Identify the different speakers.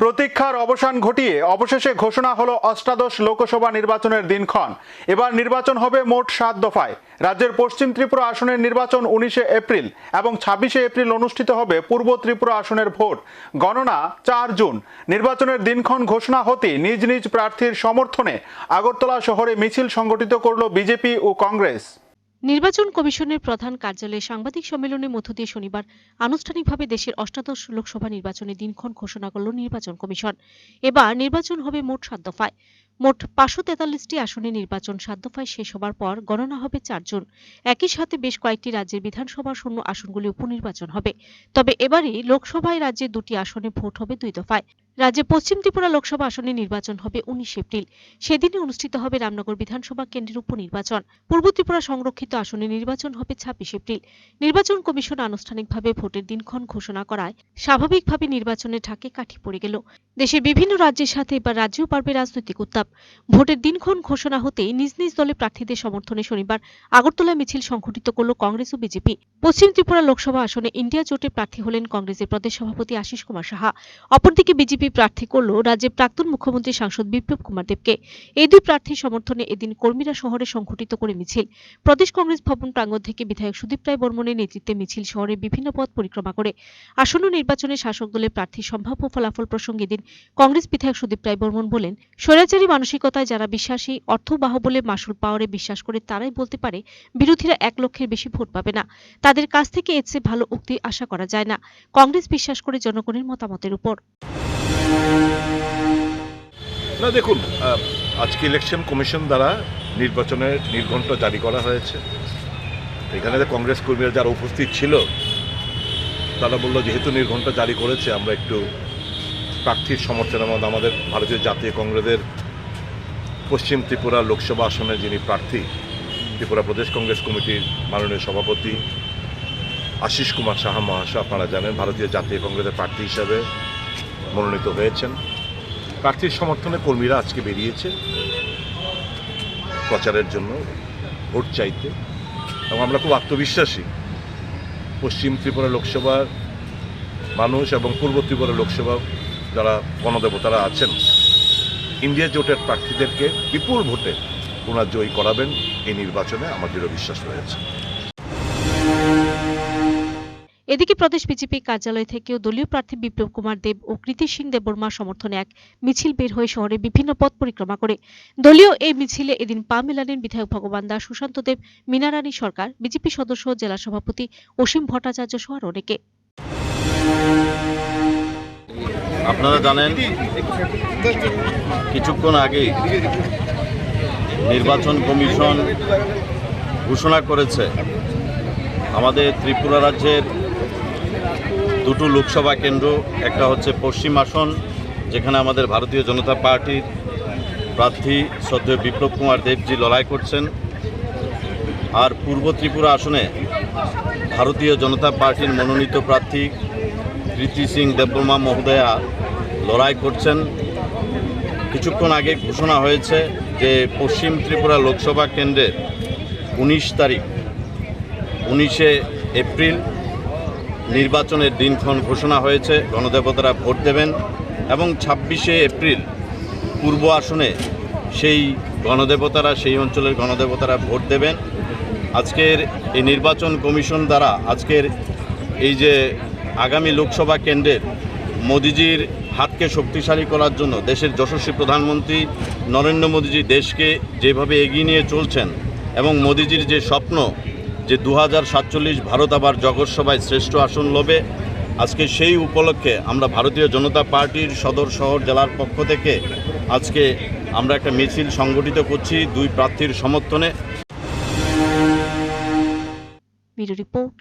Speaker 1: প্রতীক্ষার অবসান ঘটিয়ে অবশেষে ঘোষণা হলো অষ্টাদশ লোকসভা নির্বাচনের দিনক্ষণ। এবার নির্বাচন হবে মোট সাত দফায়। রাজ্যের পশ্চিম ত্রিপুরা আসনের নির্বাচন উনিশে এপ্রিল এবং ছাব্বিশে এপ্রিল অনুষ্ঠিত হবে পূর্ব ত্রিপুরা আসনের ভোট। গণনা চার জুন। নির্বাচনের দিনক্ষণ ঘোষণা হতে নিজ নিজ প্রার্থীর সমর্থনে আগরতলা শহরে মিছিল সংগঠিত করল বিজেপি ও কংগ্রেস।
Speaker 2: নির্বাচন কমিশনের প্রধান কার্যালয়ে সাংবাদিক সম্মেলনের মধ্য দিয়ে শনিবার আনুষ্ঠানিকভাবে দেশের অষ্টাদশ লোকসভা নির্বাচনের দিনক্ষণ ঘোষণা করল নির্বাচন কমিশন। এবার নির্বাচন হবে মোট সাত দফায়। মোট পাঁচশো তেতাল্লিশটি আসনে নির্বাচন সাত শেষ হবার পর গণনা হবে চার জুন। একই সাথে বেশ কয়েকটি রাজ্যের বিধানসভার শূন্য আসনগুলি উপনির্বাচন হবে। তবে এবারই লোকসভায় রাজ্যে দুটি আসনে ভোট হবে দুই দফায়। রাজ্যে পশ্চিম ত্রিপুরা লোকসভা আসনে নির্বাচন হবে উনিশ এপ্রিল। সেদিনই অনুষ্ঠিত হবে রামনগর বিধানসভা কেন্দ্রের উপনির্বাচন। পূর্ব ত্রিপুরা সংরক্ষিত আসনে নির্বাচন হবে ছাব্বিশ এপ্রিল। নির্বাচন কমিশন আনুষ্ঠানিকভাবে ভোটের দিনক্ষণ ঘোষণা করায় স্বাভাবিকভাবে নির্বাচনের ঢাকে কাঠি পড়ে গেল। দেশের বিভিন্ন রাজ্যের সাথে এবার রাজ্যেও পারবে রাজনৈতিক উত্তাপ। ভোটের দিনক্ষণ ঘোষণা হতেই নিজ নিজ দলের প্রার্থীদের সমর্থনে শনিবার আগরতলা মিছিল সংঘটিত করল কংগ্রেস ও বিজেপি। পশ্চিম ত্রিপুরা লোকসভা আসনে ইন্ডিয়া জোটের প্রার্থী হলেন কংগ্রেসের প্রদেশ সভাপতি আশিস কুমার সাহা। অপরদিকে বিজেপি প্রার্থী করল রাজ্যের প্রাক্তন মুখ্যমন্ত্রী সাংসদ বিপ্লব কুমার দেবকে। এই দুই প্রার্থীর সমর্থনে এদিন কর্মীরা শহরে সংঘটিত করে মিছিল। প্রদেশ কংগ্রেস ভবন প্রাঙ্গণ থেকে বিধায়ক সুদীপ রায় বর্মনের নেতৃত্বে মিছিল শহরের বিভিন্ন পথ পরিক্রমা করে। আসন্ন নির্বাচনে শাসক দলের প্রার্থীর সম্ভাব্য ফলাফল প্রসঙ্গে দিন কংগ্রেস বিধায়ক সুদীপ রায় বর্মন বলেন, স্বৈরাচারী মানসিকতায় যারা বিশ্বাসী, অর্থবাহ বলে মাসুল পাওয়ারে বিশ্বাস করে তারাই বলতে পারে, বিরোধীরা এক লক্ষের বেশি ভোট পাবে না। তাদের কাছ থেকে এর চেয়ে ভালো উক্তি আশা করা যায় না। কংগ্রেস বিশ্বাস করে জনগণের মতামতের উপর।
Speaker 3: না, দেখুন আজকে ইলেকশন কমিশন দ্বারা নির্বাচনের নির্ঘণ্ট জারি করা হয়েছে। এখানে কংগ্রেস কর্মীরা যারা উপস্থিত ছিল, তারা বলল যেহেতু নির্ঘণ্ট জারি করেছে, আমরা একটু প্রার্থীর সমর্থনের মধ্যে আমাদের ভারতীয় জাতীয় কংগ্রেসের পশ্চিম ত্রিপুরা লোকসভা আসনের যিনি প্রার্থী, ত্রিপুরা প্রদেশ কংগ্রেস কমিটির মাননীয় সভাপতি আশিস কুমার সাহা মহাশয়, আপনারা জানেন ভারতীয় জাতীয় কংগ্রেসের প্রার্থী হিসাবে মনোনীত হয়েছেন। প্রার্থীর সমর্থনে কর্মীরা আজকে বেরিয়েছে প্রচারের জন্য ভোট চাইতে এবং আমরা খুব আত্মবিশ্বাসী। পশ্চিম ত্রিপুরা লোকসভার মানুষ এবং পূর্ব ত্রিপুরা লোকসভা যারা গণদেবতারা আছেন ইন্ডিয়া জোটের প্রার্থীদেরকে বিপুল ভোটে ওনার জয়ী করাবেন এই নির্বাচনে আমার দৃঢ় বিশ্বাস রয়েছে।
Speaker 2: এদিকে প্রদেশ বিজেপি কার্যালয় থেকেও দলীয় প্রার্থী বিপ্লব কুমার দেব ও কৃতি সিং দেববর্মার সমর্থনে এক মিছিল বের হয়ে শহরে বিভিন্ন পথ পরিক্রমা করে। দলীয় এই মিছিলে এদিন পা মেলালেন বিধায়ক ভগবান দাস, সুশান্ত দেব মীনারানী সরকার, বিজেপি সদস্য, জেলা সভাপতি অসীম ভট্টাচার্য সহ অনেকে।
Speaker 4: আপনারা জানেন, কিছুক্ষণ আগে নির্বাচন কমিশন ঘোষণা করেছে, আমাদের ত্রিপুরা রাজ্যের দুটো লোকসভা কেন্দ্র, একটা হচ্ছে পশ্চিম আসন, যেখানে আমাদের ভারতীয় জনতা পার্টির প্রার্থী সদ্য বিপ্লব কুমার দেবজি লড়াই করছেন, আর পূর্ব ত্রিপুরা আসনে ভারতীয় জনতা পার্টির মনোনীত প্রার্থী কৃতি সিং দেববর্মা মহোদয়া লড়াই করছেন। কিছুক্ষণ আগে ঘোষণা হয়েছে যে পশ্চিম ত্রিপুরা লোকসভা কেন্দ্রের উনিশ তারিখ, উনিশে এপ্রিল নির্বাচনের দিনক্ষণ ঘোষণা হয়েছে। গণদেবতারা ভোট দেবেন এবং ছাব্বিশে এপ্রিল পূর্ব আসনে সেই গণদেবতারা, সেই অঞ্চলের গণদেবতারা ভোট দেবেন। আজকের এই নির্বাচন কমিশন দ্বারা আজকের এই যে আগামী লোকসভা কেন্দ্রের মোদিজির হাতকে শক্তিশালী করার জন্য দেশের যশস্বী প্রধানমন্ত্রী নরেন্দ্র মোদীজি দেশকে যেভাবে এগিয়ে নিয়ে চলছেন এবং মোদিজির যে স্বপ্ন যে দু হাজার সাতচল্লিশ ভারত আবার জগৎসভায় শ্রেষ্ঠ আসন লবে, আজকে সেই উপলক্ষে আমরা ভারতীয় জনতা পার্টির সদর শহর জেলার পক্ষ থেকে আজকে আমরা একটা মিছিল সংগঠিত করছি দুই প্রার্থীর সমর্থনে।
Speaker 2: রিপোর্ট